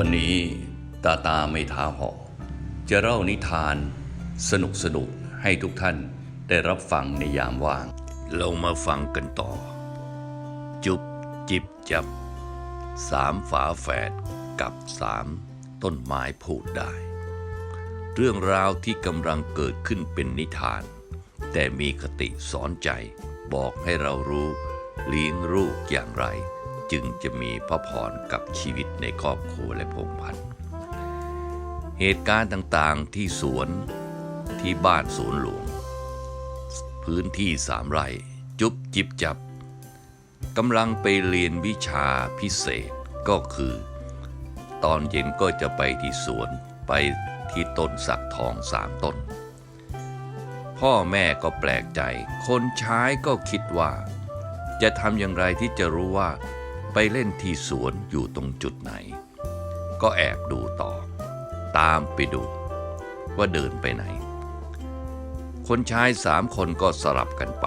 วันนี้ตาตาไม่ท้าหอกจะเล่านิทานสนุกสนุกให้ทุกท่านได้รับฟังในยามว่าง เรามาฟังกันต่อ จุบจิบจับสามฝาแฝดกับสามต้นไม้พูดได้ เรื่องราวที่กำลังเกิดขึ้นเป็นนิทาน แต่มีคติสอนใจบอกให้เรารู้เลี้ยงลูกอย่างไร จึงจะมีพระพรกับชีวิตในครอบครัวและพงพันธ์เหตุการณ์ต่างๆที่สวนที่บ้านสวนหลวง พื้นที่สามไร่จุบจิบจับกำลังไปเรียนวิชาพิเศษก็คือ ตอนเย็นก็จะไปที่สวนไปที่ต้นสักทองสามต้น พ่อแม่ก็แปลกใจ คนใช้ก็คิดว่า จะทำอย่างไรที่จะรู้ว่า ไปเล่นที่สวนอยู่ตรงจุดไหน ก็แอบดูต่อ ตามไปดู ว่าเดินไปไหน คนชายสามคนก็สลับกันไป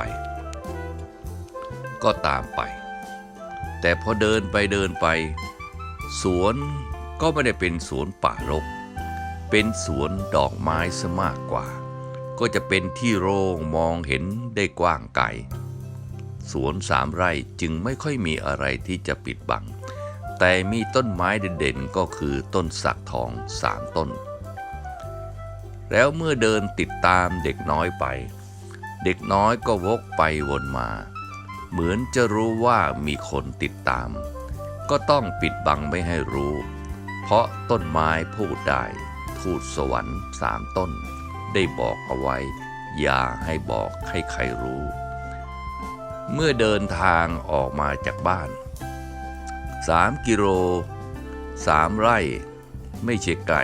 ก็ตามไป แต่พอเดินไปเดินไป สวนก็ไม่ได้เป็นสวนป่ารก เป็นสวนดอกไม้ซะมากกว่า ก็จะเป็นที่โล่งมองเห็นได้กว้างไกล สวนสามไร่จึงไม่ค่อยมีอะไรที่จะปิดบัง แต่มีต้นไม้เด่นๆก็คือต้นสักทองสามต้น แล้วเมื่อเดินติดตามเด็กน้อยไป เด็กน้อยก็วกไปวนมา เหมือนจะรู้ว่ามีคนติดตาม ก็ต้องปิดบังไม่ให้รู้ เพราะต้นไม้พูดได้ทูตสวรรค์สามต้น ได้บอกเอาไว้ อย่าให้บอกให้ใครรู้ เมื่อเดินทางออกมาจากบ้านสามกิโลสามไร่ ไม่ใช่ไกล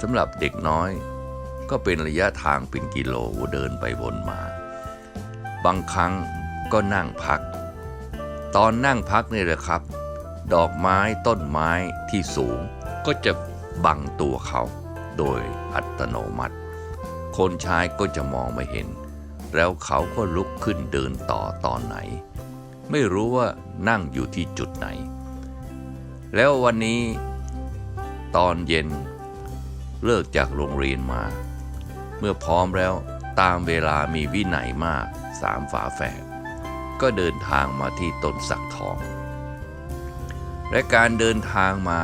สำหรับเด็กน้อย ก็เป็นระยะทางเป็นกิโลเดินไปวนมา บางครั้งก็นั่งพัก ตอนนั่งพักนี่แหละครับ ดอกไม้ต้นไม้ที่สูงก็จะบังตัวเขา โดยอัตโนมัติ คนใช้ก็จะมองไม่เห็น แล้วเขาก็ลุกขึ้นเดินต่อตอนไหน ไม่รู้ว่านั่งอยู่ที่จุดไหน แล้ววันนี้ตอนเย็นเลิกจากโรงเรียนมา เมื่อพร้อมแล้วตามเวลามีวินัยมากสามฝาแฝดก็เดินทางมาที่ต้นสักทอง และการเดินทางมา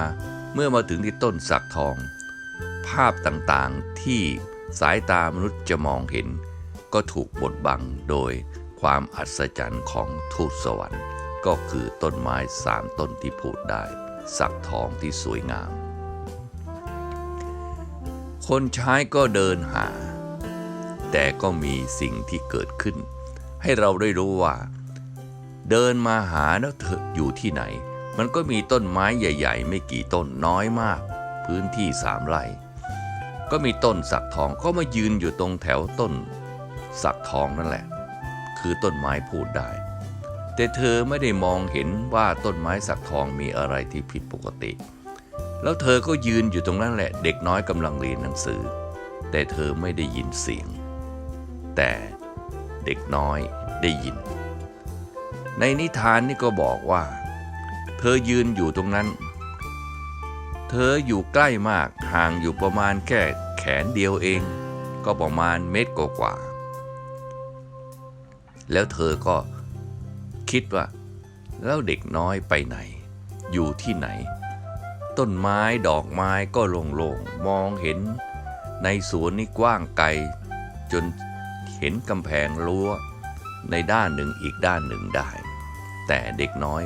เมื่อมาถึงที่ต้นสักทอง ภาพต่างๆที่สายตามนุษย์จะมองเห็น ก็ถูกบดบังโดยความอัศจรรย์ของทูตสวรรค์ ก็คือต้นไม้สามต้นที่พูดได้ สักทองที่สวยงาม คนใช้ก็เดินหา แต่ก็มีสิ่งที่เกิดขึ้น ให้เราได้รู้ว่า เดินมาหาแล้วเธออยู่ที่ไหน มันก็มีต้นไม้ใหญ่ ๆ ไม่กี่ต้นน้อยมาก พื้นที่สามไร่ก็มีต้นสักทองก็มายืนอยู่ตรงแถวต้น สักทองนั่นแหละ คือต้นไม้พูดได้ แต่เธอไม่ได้มองเห็นว่าต้นไม้สักทองมีอะไรที่ผิดปกติ แล้วเธอก็ยืนอยู่ตรงนั้นแหละ เด็กน้อยกำลังเรียนหนังสือ แต่เธอไม่ได้ยินเสียง แต่เด็กน้อยได้ยิน ในนิทานนี่ก็บอกว่า เธอยืนอยู่ตรงนั้น เธออยู่ใกล้มากห่างอยู่ประมาณแค่แขนเดียวเอง ก็ประมาณเมตรกว่าๆ แล้วเธอก็คิดว่า แล้วเด็กน้อยไปไหน อยู่ที่ไหน ต้นไม้ดอกไม้ก็โล่งๆมองเห็น ในสวนนี่กว้างไกล จนเห็นกำแพงรั้ว ในด้านหนึ่งอีกด้านหนึ่งได้ แต่เด็กน้อย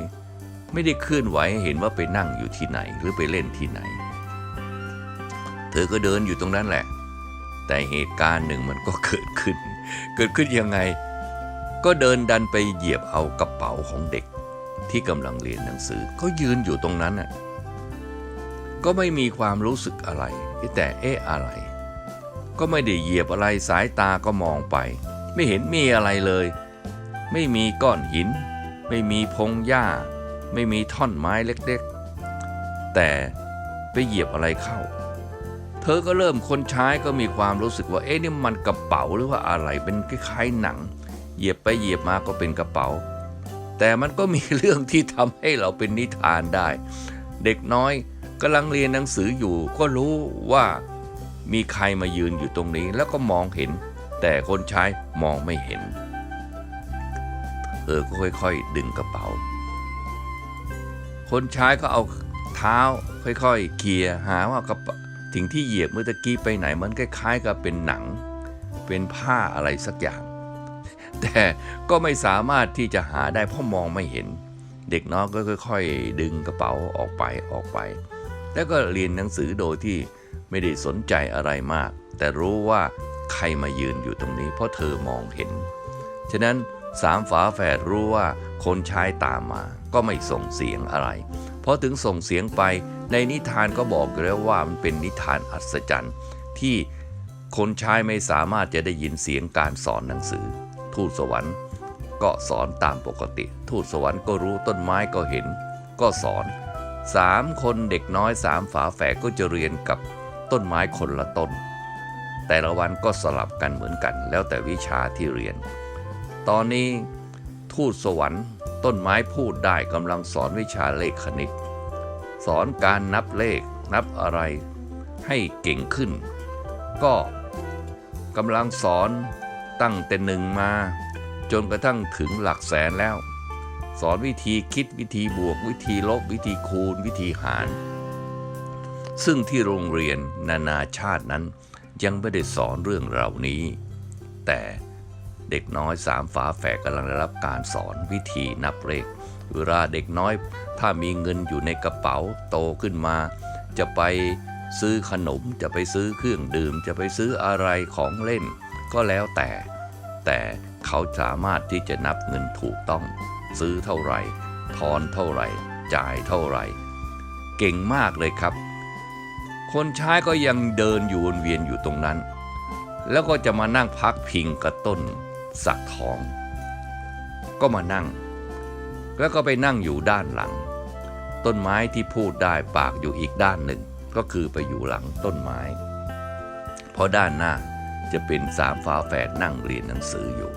ไม่ได้เคลื่อนไหวเห็นว่าไปนั่งอยู่ที่ไหนหรือไปเล่นที่ไหน เธอก็เดินอยู่ตรงนั้นแหละ แต่เหตุการณ์หนึ่งมันก็เกิดขึ้น เกิดขึ้นยังไง ก็เดินดันไปเหยียบเอากระเป๋าของเด็ก ที่กำลังเรียนหนังสือก็ยืนอยู่ตรงนั้นน่ะก็ไม่มีความรู้สึกอะไร แต่เอ๊ะอะไร ก็ไม่ได้เหยียบอะไรสายตาก็มองไป ไม่เห็นมีอะไรเลย ไม่มีก้อนหิน ไม่มีพงหญ้า ไม่มีท่อนไม้เล็กๆ แต่ไปเหยียบอะไรเข้า เธอก็เริ่มคนใช้ก็มีความรู้สึกว่าเอ๊ะนี่มันกระเป๋าหรือว่าอะไรเป็นคล้ายๆหนัง เหยียบไปเหยียบมาก็เป็นกระเป๋า แต่มันก็มีเรื่องที่ทำให้เราเป็นนิทานได้ เด็กน้อยกำลังเรียนหนังสืออยู่ ก็รู้ว่ามีใครมายืนอยู่ตรงนี้แล้วก็มองเห็น แต่คนใช้มองไม่เห็น เธอก็ค่อยๆ ดึงกระเป๋า คนใช้ก็เอาเท้าค่อยๆเขี่ยหาว่ากระเป๋าสิ่งที่เหยียบเมื่อตะกี้ไปไหนมันคล้ายๆกับเป็นหนัง เป็นผ้าอะไรสักอย่าง แต่ก็ไม่สามารถที่จะหาได้เพราะมองไม่เห็น เด็กน้อยก็ค่อย ๆ ดึงกระเป๋าออกไปออกไป แล้วก็เรียนหนังสือโดยที่ไม่ได้สนใจอะไรมาก แต่รู้ว่าใครมายืนอยู่ตรงนี้ เพราะเธอมองเห็น ฉะนั้นสามฝาแฝดรู้ว่าคนใช้ตามมาก็ไม่ส่งเสียงอะไรพอถึงส่งเสียงไปในนิทานก็บอกแล้วว่ามันเป็นนิทานอัศจรรย์ ที่คนใช้ไม่สามารถจะได้ยินเสียงการสอนหนังสือ ทูตสวรรค์ ก็สอนตามปกติ ทูตสวรรค์ก็รู้ต้นไม้ก็เห็น ก็สอนสามคนเด็กน้อยสามฝาแฝดก็จะเรียนกับต้นไม้คนละต้น แต่ละวันก็สลับกันเหมือนกัน แล้วแต่วิชาที่เรียน ตอนนี้ทูตสวรรค์ ต้นไม้พูดได้กำลังสอนวิชาเลขคณิต สอนการนับเลขนับอะไรให้เก่งขึ้น ก็กำลังสอน ตั้งแต่หนึ่งมา จนกระทั่งถึงหลักแสนแล้ว สอนวิธีคิดวิธีบวก วิธีลบวิธีคูณวิธีหาร ซึ่งที่โรงเรียนนานาชาตินั้นยังไม่ได้สอนเรื่องเหล่านี้ แต่เด็กน้อยสามฝาแฝดกำลังได้รับการสอนวิธีนับเลขเวลาเด็กน้อยถ้ามีเงินอยู่ในกระเป๋าโตขึ้นมา จะไปซื้อขนมจะไปซื้อเครื่องดื่ม จะไปซื้ออะไรของเล่น ก็แล้วแต่ แต่เขาสามารถที่จะนับเงินถูกต้อง ซื้อเท่าไหร่ทอนเท่าไหร่ จ่ายเท่าไหร่ เก่งมากเลยครับ คนใช้ก็ยังเดินอยู่วนเวียนอยู่ตรงนั้น แล้วก็จะมานั่งพักพิงกับต้น สักทอง ก็มานั่ง แล้วก็ไปนั่งอยู่ด้านหลัง ต้นไม้ที่พูดได้ปากอยู่อีกด้านหนึ่ง ก็คือไปอยู่หลังต้นไม้ เพราะด้านหน้า จะเป็นสามฝาแฝดนั่งเรียนหนังสืออยู่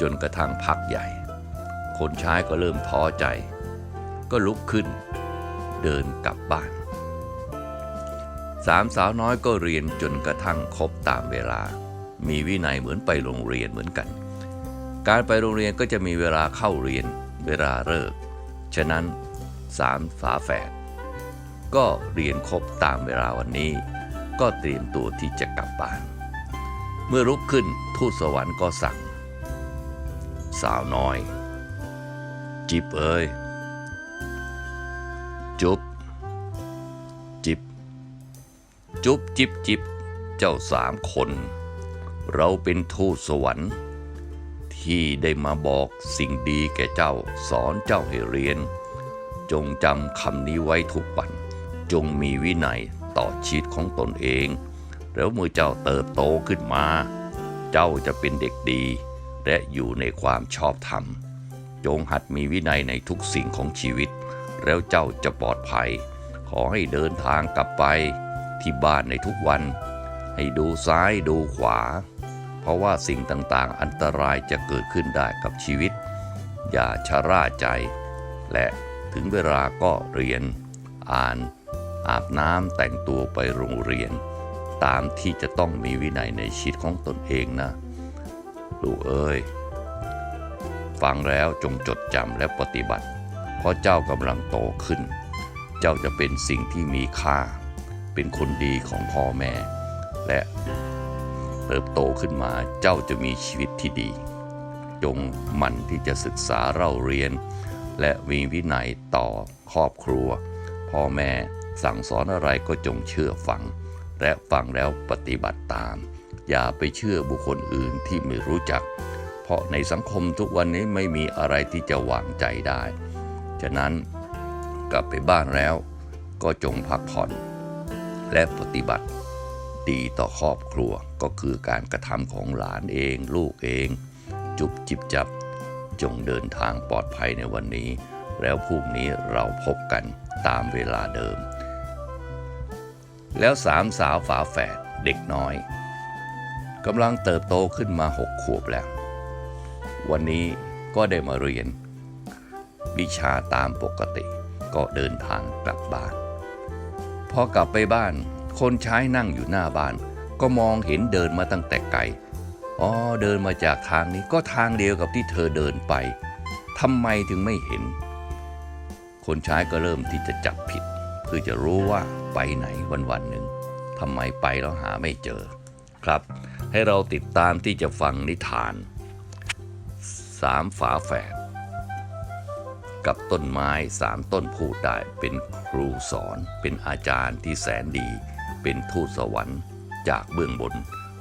จนกระทั่งพักใหญ่ คนใช้ก็เริ่มท้อใจ ก็ลุกขึ้น เดินกลับบ้านสามสาวน้อยก็เรียนจนกระทั่งครบตามเวลา มีวินัยเหมือนไปโรงเรียนเหมือนกัน การไปโรงเรียนก็จะมีเวลาเข้าเรียนเวลาเลิก ฉะนั้นสามฝาแฝดก็เรียนครบตามเวลาวันนี้ ก็เตรียมตัวที่จะกลับบ้าน เมื่อลุกขึ้นทูตสวรรค์ก็สั่ง สาวน้อย จิบเอ้ย จุบ จิบ จุบจิบจิบ เจ้าสามคน เราเป็นทูตสวรรค์ ที่ได้มาบอกสิ่งดีแก่เจ้าสอนเจ้าให้เรียน จงจำคำนี้ไว้ทุกวัน จงมีวินัย ต่อชีวิตของตนเอง แล้วเมื่อเจ้าเติบโตขึ้นมา เจ้าจะเป็นเด็กดี และอยู่ในความชอบธรรม จงหัดมีวินัยในทุกสิ่งของชีวิต แล้วเจ้าจะปลอดภัย ขอให้เดินทางกลับไปที่บ้านในทุกวัน ให้ดูซ้ายดูขวา เพราะว่าสิ่งต่างๆ อันตรายจะเกิดขึ้นได้กับชีวิต อย่าชะล่าใจ และถึงเวลาก็เรียน อ่าน อาบน้ำแต่งตัวไปโรงเรียน ตามที่จะต้องมีวินัยในชีวิตของตนเองนะ ลูกเอ้ย ฟังแล้วจงจดจำและปฏิบัติ เพราะเจ้ากำลังโตขึ้น เจ้าจะเป็นสิ่งที่มีค่า เป็นคนดีของพ่อแม่ และเติบโตขึ้นมาเจ้าจะมีชีวิตที่ดี จงหมั่นที่จะศึกษาเล่าเรียน และมีวินัยต่อครอบครัว พ่อแม่ สั่งสอนอะไรก็จงเชื่อฟัง และฟังแล้วปฏิบัติตาม อย่าไปเชื่อบุคคลอื่นที่ไม่รู้จัก เพราะในสังคมทุกวันนี้ไม่มีอะไรที่จะวางใจได้ ฉะนั้นกลับไปบ้านแล้วก็จงพักผ่อนและปฏิบัติ ดีต่อครอบครัวก็คือการกระทำของหลานเองลูกเอง จุบจิบจับ จงเดินทางปลอดภัยในวันนี้ แล้วพรุ่งนี้เราพบกันตามเวลาเดิม แล้วสามสาวฝาแฝดเด็กน้อยกำลังเติบโตขึ้นมาหกขวบแล้ว วันนี้ก็ได้มาเรียน วิชาตามปกติก็เดินทางกลับบ้าน พอกลับไปบ้าน คนใช้นั่งอยู่หน้าบ้าน ก็มองเห็นเดินมาตั้งแต่ไกลอ๋อเดินมาจากทางนี้ก็ทางเดียวกับที่เธอเดินไปทำไมถึงไม่เห็น คนใช้ก็เริ่มที่จะจับผิด เพื่อจะรู้ว่าไปไหนวันวันหนึ่งทำไมไปแล้วหาไม่เจอครับ ให้เราติดตามที่จะฟังนิทานสามฝาแฝดกับต้นไม้สามต้นพูดได้เป็นครูสอนเป็นอาจารย์ที่แสนดี เป็นทูตสวรรค์จากเบื้องบน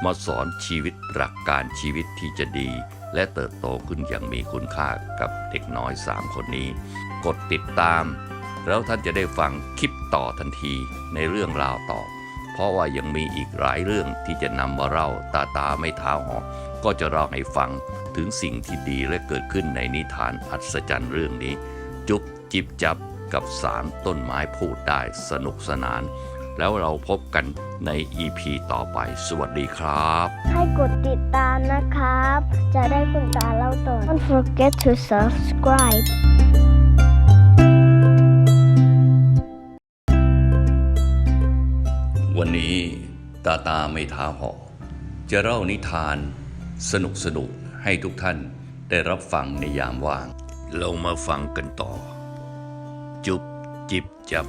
มาสอนชีวิตหลักการชีวิตที่จะดี และเติบโตขึ้นอย่างมีคุณค่ากับเด็กน้อยสามคนนี้ กดติดตาม แล้วท่านจะได้ฟังคลิปต่อทันทีในเรื่องราวต่อ เพราะว่ายังมีอีกหลายเรื่องที่จะนำมาเล่าตาตาไม่เท้าหอกก็จะเล่าให้ฟังถึงสิ่งที่ดีและเกิดขึ้นในนิทานอัศจรรย์เรื่องนี้ จุบจิบจับกับสามต้นไม้พูดได้สนุกสนาน แล้วเราพบกันใน EP ต่อไป สวัสดีครับ ให้กดติดตามนะครับ จะได้คุณตาเล่าต่อ Don't forget to subscribe วันนี้ตาตาไม่ท้าหอกจะเล่านิทานสนุกสนุกให้ทุกท่านได้รับฟังในยามว่าง เรามาฟังกันต่อ จุบจิบจับ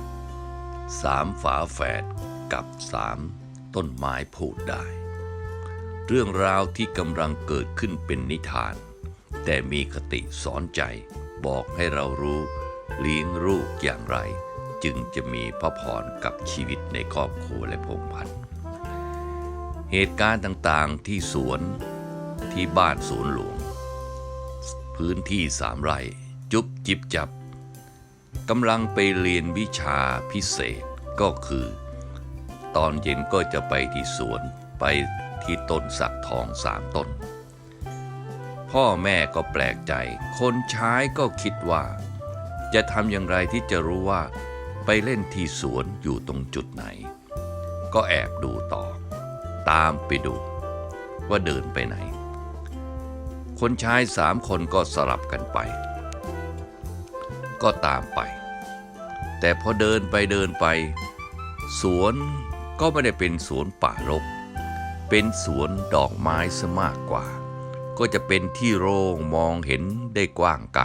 สามฝาแฝดกับสามต้นไม้พูดได้ เรื่องราวที่กำลังเกิดขึ้นเป็นนิทาน แต่มีคติสอนใจบอกให้เรารู้เลี้ยงลูกอย่างไร จึงจะมีพระพรกับชีวิตในครอบครัวและพงพันธ์เหตุการณ์ต่างๆที่สวนที่บ้านสวนหลวง พื้นที่สามไร่จุบจิบจับกำลังไปเรียนวิชาพิเศษก็คือ ตอนเย็นก็จะไปที่สวนไปที่ต้นสักทองสามต้น พ่อแม่ก็แปลกใจ คนใช้ก็คิดว่า จะทำอย่างไรที่จะรู้ว่า ไปเล่นที่สวนอยู่ตรงจุดไหน ก็แอบดูต่อ ตามไปดู ว่าเดินไปไหน คนชายสามคนก็สลับกันไป ก็ตามไป แต่พอเดินไปเดินไป สวนก็ไม่ได้เป็นสวนป่ารก เป็นสวนดอกไม้ซะมากกว่า ก็จะเป็นที่โล่งมองเห็นได้กว้างไกล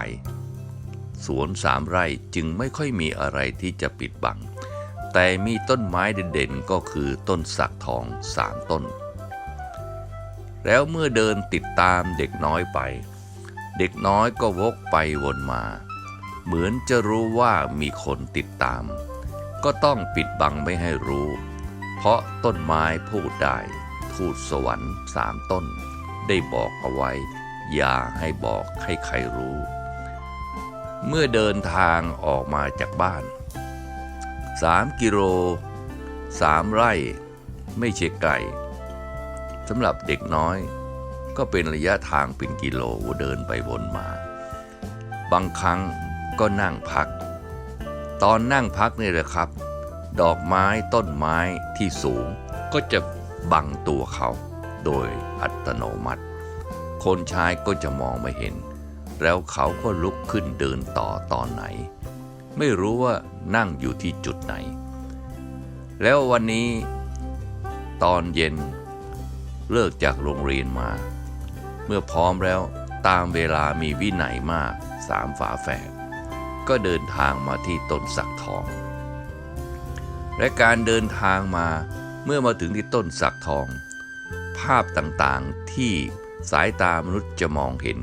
สวนสามไร่จึงไม่ค่อยมีอะไรที่จะปิดบัง แต่มีต้นไม้เด่นๆก็คือต้นสักทองสามต้น แล้วเมื่อเดินติดตามเด็กน้อยไป เด็กน้อยก็วกไปวนมา เหมือนจะรู้ว่ามีคนติดตาม ก็ต้องปิดบังไม่ให้รู้ เพราะต้นไม้พูดได้ทูตสวรรค์สามต้น ได้บอกเอาไว้ อย่าให้บอกให้ใครรู้ เมื่อเดินทางออกมาจากบ้านสามกิโลสามไร่ ไม่ใช่ไกลสำหรับเด็กน้อย ก็เป็นระยะทางเป็นกิโลเดินไปวนมา บางครั้งก็นั่งพัก ตอนนั่งพักนี่แหละครับ ดอกไม้ต้นไม้ที่สูง ก็จะบังตัวเขา โดยอัตโนมัติ คนใช้ก็จะมองไม่เห็น แล้วเขาก็ลุกขึ้นเดินต่อตอนไหน ไม่รู้ว่านั่งอยู่ที่จุดไหน แล้ววันนี้ ตอนเย็น เลิกจากโรงเรียนมา เมื่อพร้อมแล้วตามเวลามีวินัยมากสามฝาแฝดก็เดินทางมาที่ต้นสักทอง และการเดินทางมาเมื่อมาถึงที่ต้นสักทอง ภาพต่างๆที่สายตามนุษย์จะมองเห็น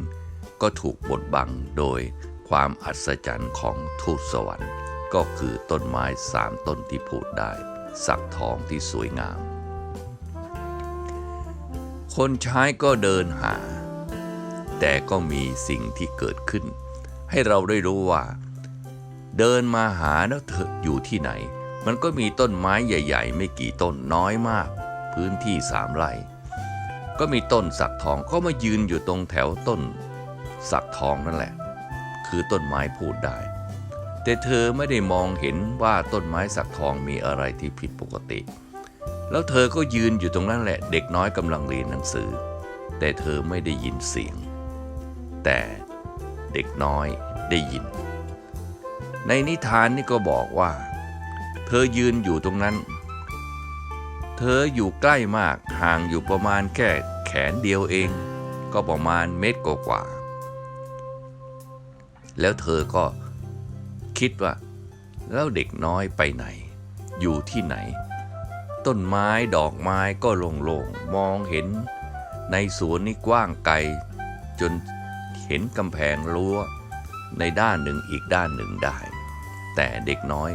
ก็ถูกบดบังโดยความอัศจรรย์ของทูตสวรรค์ ก็คือต้นไม้สามต้นที่พูดได้ สักทองที่สวยงาม คนใช้ก็เดินหา แต่ก็มีสิ่งที่เกิดขึ้น ให้เราได้รู้ว่า เดินมาหาแล้วเธออยู่ที่ไหน มันก็มีต้นไม้ใหญ่ ๆ ไม่กี่ต้นน้อยมาก พื้นที่สามไร่ก็มีต้นสักทองก็มายืนอยู่ตรงแถวต้น สักทองนั่นแหละ คือต้นไม้พูดได้ แต่เธอไม่ได้มองเห็นว่าต้นไม้สักทองมีอะไรที่ผิดปกติ แล้วเธอก็ยืนอยู่ตรงนั้นแหละ เด็กน้อยกำลังเรียนหนังสือ แต่เธอไม่ได้ยินเสียง แต่เด็กน้อยได้ยิน ในนิทานนี่ก็บอกว่า เธอยืนอยู่ตรงนั้น เธออยู่ใกล้มากห่างอยู่ประมาณแค่แขนเดียวเอง ก็ประมาณเมตรกว่า แล้วเธอก็คิดว่า แล้วเด็กน้อยไปไหน อยู่ที่ไหน ต้นไม้ดอกไม้ก็โล่งๆมองเห็น ในสวนนี่กว้างไกล จนเห็นกำแพงรั้ว ในด้านหนึ่งอีกด้านหนึ่งได้ แต่เด็กน้อย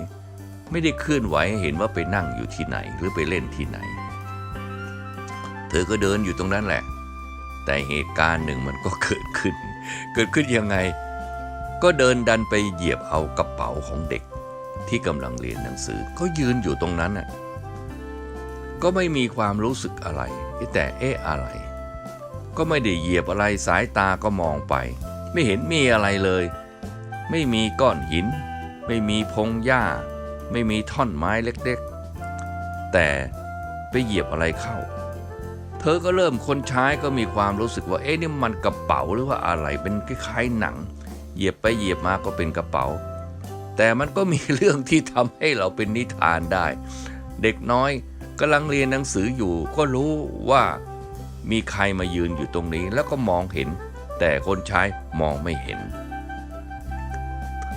ไม่ได้เคลื่อนไหวเห็นว่าไปนั่งอยู่ที่ไหนหรือไปเล่นที่ไหน เธอก็เดินอยู่ตรงนั้นแหละ แต่เหตุการณ์หนึ่งมันก็เกิดขึ้น เกิดขึ้นยังไง ก็เดินดันไปเหยียบเอากระเป๋าของเด็กที่กำลังเรียนหนังสือก็ยืนอยู่ตรงนั้นน่ะก็ไม่มีความรู้สึกอะไร แต่เอ๊ะอะไร ก็ไม่ได้เหยียบอะไรสายตาก็มองไป ไม่เห็นมีอะไรเลย ไม่มีก้อนหิน ไม่มีพงหญ้า ไม่มีท่อนไม้เล็กๆ แต่ไปเหยียบอะไรเข้า เธอก็เริ่มคนใช้ก็มีความรู้สึกว่าเอ๊ะนี่มันกระเป๋าหรือว่าอะไรเป็นคล้ายๆหนัง เหยียบไปเหยียบมาก็เป็นกระเป๋า แต่มันก็มีเรื่องที่ทำให้เราเป็นนิทานได้ เด็กน้อยกำลังเรียนหนังสืออยู่ ก็รู้ว่ามีใครมายืนอยู่ตรงนี้แล้วก็มองเห็น แต่คนใช้มองไม่เห็น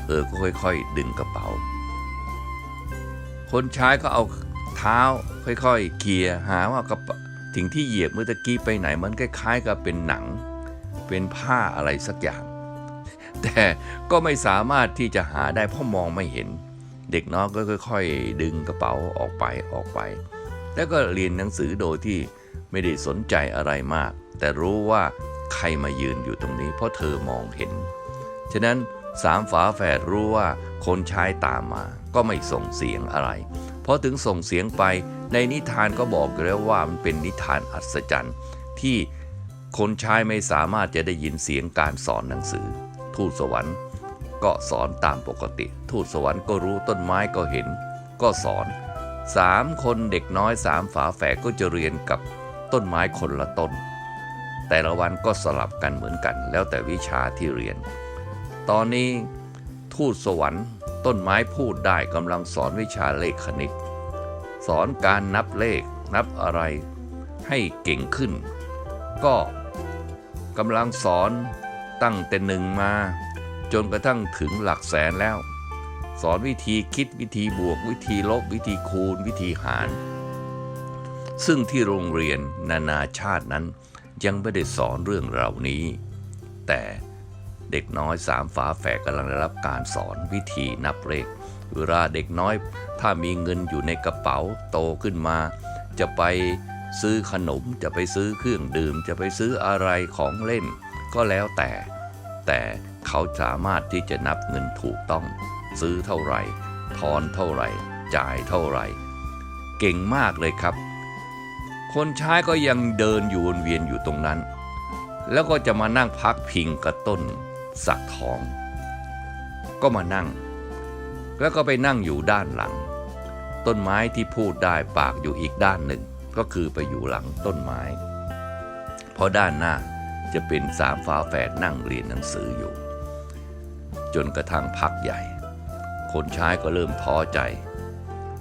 เธอก็ค่อยๆ ดึงกระเป๋า คนใช้ก็เอาเท้าค่อยๆเกียร์หาว่ากระเป๋าถึงที่เหยียบเมื่อตะกี้ไปไหนมันคล้ายๆกับเป็นหนัง เป็นผ้าอะไรสักอย่าง แต่ก็ไม่สามารถที่จะหาได้เพราะมองไม่เห็น เด็กน้อยก็ค่อย ๆ ดึงกระเป๋าออกไปออกไป แล้วก็เรียนหนังสือโดยที่ไม่ได้สนใจอะไรมาก แต่รู้ว่าใครมายืนอยู่ตรงนี้ เพราะเธอมองเห็น ฉะนั้นสามฝาแฝดรู้ว่าคนใช้ตามมา ก็ไม่ส่งเสียงอะไร เพราะถึงส่งเสียงไปในนิทานก็บอกแล้วว่ามันเป็นนิทานอัศจรรย์ ที่คนใช้ไม่สามารถจะได้ยินเสียงการสอนหนังสือ ทูตสวรรค์ ก็สอนตามปกติ ทูตสวรรค์ก็รู้ต้นไม้ก็เห็น ก็สอนสามคนเด็กน้อยสามฝาแฝดก็จะเรียนกับต้นไม้คนละต้น แต่ละวันก็สลับกันเหมือนกันแล้วแต่วิชาที่เรียน ตอนนี้ทูตสวรรค์ ต้นไม้พูดได้กำลังสอนวิชาเลขคณิต สอนการนับเลขนับอะไรให้เก่งขึ้น ก็กำลังสอน ตั้งแต่หนึ่งมา จนกระทั่งถึงหลักแสนแล้ว สอนวิธีคิดวิธีบวก วิธีลบ วิธีคูณ วิธีหาร ซึ่งที่โรงเรียนนานาชาตินั้นยังไม่ได้สอนเรื่องเหล่านี้ แต่เด็กน้อยสามฝาแฝดกำลังได้รับการสอนวิธีนับเลขเวลาเด็กน้อย ถ้ามีเงินอยู่ในกระเป๋าโตขึ้นมา จะไปซื้อขนมจะไปซื้อเครื่องดื่ม จะไปซื้ออะไรของเล่น ก็แล้วแต่ แต่เขาสามารถที่จะนับเงินถูกต้อง ซื้อเท่าไหร่ทอนเท่าไหร่ จ่ายเท่าไหร่ เก่งมากเลยครับ คนใช้ก็ยังเดินอยู่วนเวียนอยู่ตรงนั้น แล้วก็จะมานั่งพักพิงกับต้นสักทอง ก็มานั่ง แล้วก็ไปนั่งอยู่ด้านหลัง ต้นไม้ที่พูดได้ปากอยู่อีกด้านหนึ่ง ก็คือไปอยู่หลังต้นไม้ เพราะด้านหน้า จะเป็นสามฝาแฝดนั่งเรียนหนังสืออยู่ จนกระทั่งพักใหญ่ คนใช้ก็เริ่มท้อใจ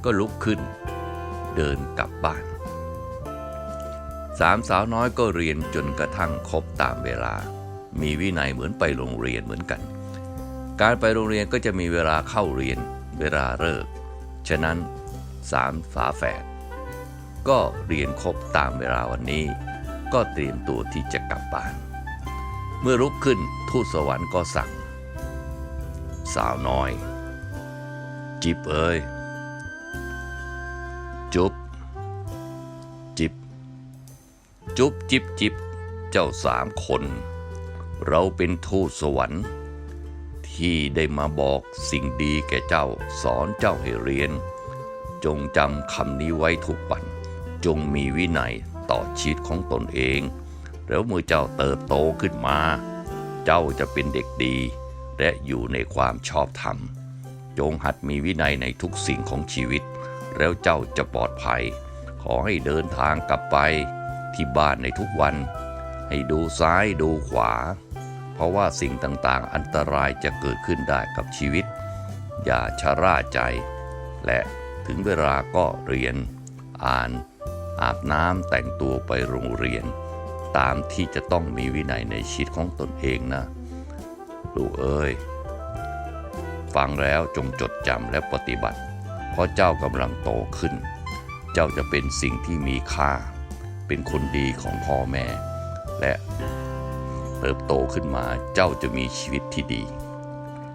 ก็ลุกขึ้น เดินกลับบ้านสามสาวน้อยก็เรียนจนกระทั่งครบตามเวลา มีวินัยเหมือนไปโรงเรียนเหมือนกัน การไปโรงเรียนก็จะมีเวลาเข้าเรียนเวลาเลิก ฉะนั้นสามฝาแฝดก็เรียนครบตามเวลาวันนี้ ก็เตรียมตัวที่จะกลับบ้าน เมื่อลุกขึ้นทูตสวรรค์ก็สั่ง สาวน้อย จิบเอ้ยจุบ จิบ จุบจิบจิบเจ้าสามคน เราเป็นทูตสวรรค์ ที่ได้มาบอกสิ่งดีแก่เจ้าสอนเจ้าให้เรียน จงจำคำนี้ไว้ทุกวัน จงมีวินัย ต่อชีวิตของตนเองแล้วเมื่อเจ้าเติบโตขึ้นมา เจ้าจะเป็นเด็กดี และอยู่ในความชอบธรรม จงหัดมีวินัยในทุกสิ่งของชีวิต แล้วเจ้าจะปลอดภัย ขอให้เดินทางกลับไปที่บ้านในทุกวัน ให้ดูซ้ายดูขวา เพราะว่าสิ่งต่างๆ อันตรายจะเกิดขึ้นได้กับชีวิต อย่าชะล่าใจ และถึงเวลาก็เรียน อ่าน อาบน้ำแต่งตัวไปโรงเรียน ตามที่จะต้องมีวินัยในชีวิตของตนเองนะ ลูกเอ้ย ฟังแล้วจงจดจำและปฏิบัติ เพราะเจ้ากำลังโตขึ้น เจ้าจะเป็นสิ่งที่มีค่า เป็นคนดีของพ่อแม่ และเติบโตขึ้นมาเจ้าจะมีชีวิตที่ดี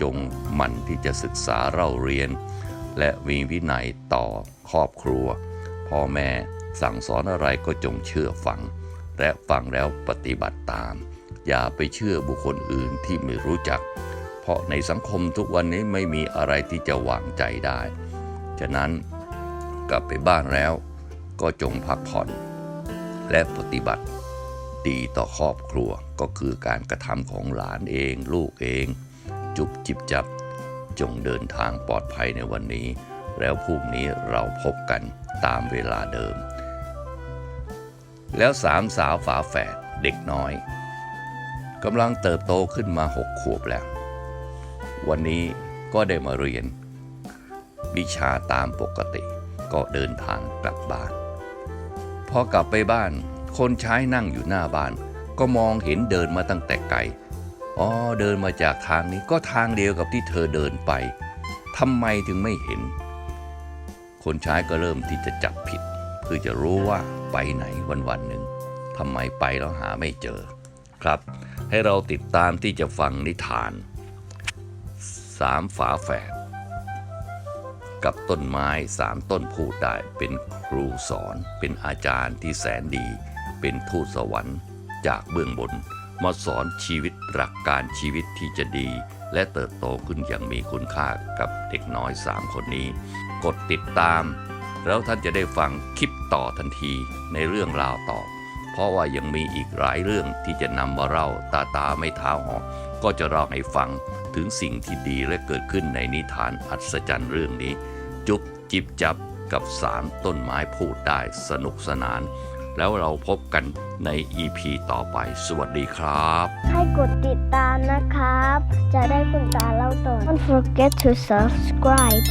จงหมั่นที่จะศึกษาเล่าเรียน และมีวินัยต่อครอบครัว พ่อแม่ สั่งสอนอะไรก็จงเชื่อฟัง และฟังแล้วปฏิบัติตาม อย่าไปเชื่อบุคคลอื่นที่ไม่รู้จัก เพราะในสังคมทุกวันนี้ไม่มีอะไรที่จะวางใจได้ ฉะนั้นกลับไปบ้านแล้ว ก็จงพักผ่อน และปฏิบัติ ดีต่อครอบครัวก็คือการกระทำของหลานเอง ลูกเอง จุบจิบจับ จงเดินทางปลอดภัยในวันนี้ แล้วพรุ่งนี้เราพบกันตามเวลาเดิม แล้วสามสาวฝาแฝดเด็กน้อยกำลังเติบโตขึ้นมาหกขวบแล้ว วันนี้ก็ได้มาเรียน วิชาตามปกติก็เดินทางกลับบ้าน พอกลับไปบ้านคนใช้นั่งอยู่หน้าบ้าน ก็มองเห็นเดินมาตั้งแต่ไกลอ๋อเดินมาจากทางนี้ก็ทางเดียวกับที่เธอเดินไปทำไมถึงไม่เห็น คนใช้ก็เริ่มที่จะจับผิดคือจะรู้ว่า ไปไหนวันวันหนึ่งทำไมไปแล้วหาไม่เจอครับ ให้เราติดตามที่จะฟังนิทานสามฝาแฝดกับต้นไม้สามต้นพูดได้เป็นครูสอน เป็นอาจารย์ที่แสนดี เป็นทูตสวรรค์ จากเบื้องบน มาสอนชีวิตหลักการชีวิตที่จะดี และเติบโตขึ้นอย่างมีคุณค่ากับเด็กน้อยสามคนนี้ กดติดตาม แล้วท่านจะได้ฟังคลิปต่อทันทีในเรื่องราวต่อ เพราะว่ายังมีอีกหลายเรื่องที่จะนำมาเล่าตาตาไม่เท้าหอกก็จะเล่าให้ฟังถึงสิ่งที่ดีและเกิดขึ้นในนิทานอัศจรรย์เรื่องนี้ จุ๊บจิบจับกับสามต้นไม้พูดได้สนุกสนาน แล้วเราพบกันใน EP ต่อไป สวัสดีครับ ให้กดติดตามนะครับ จะได้คุณตาเล่าต่อ Don't forget to subscribe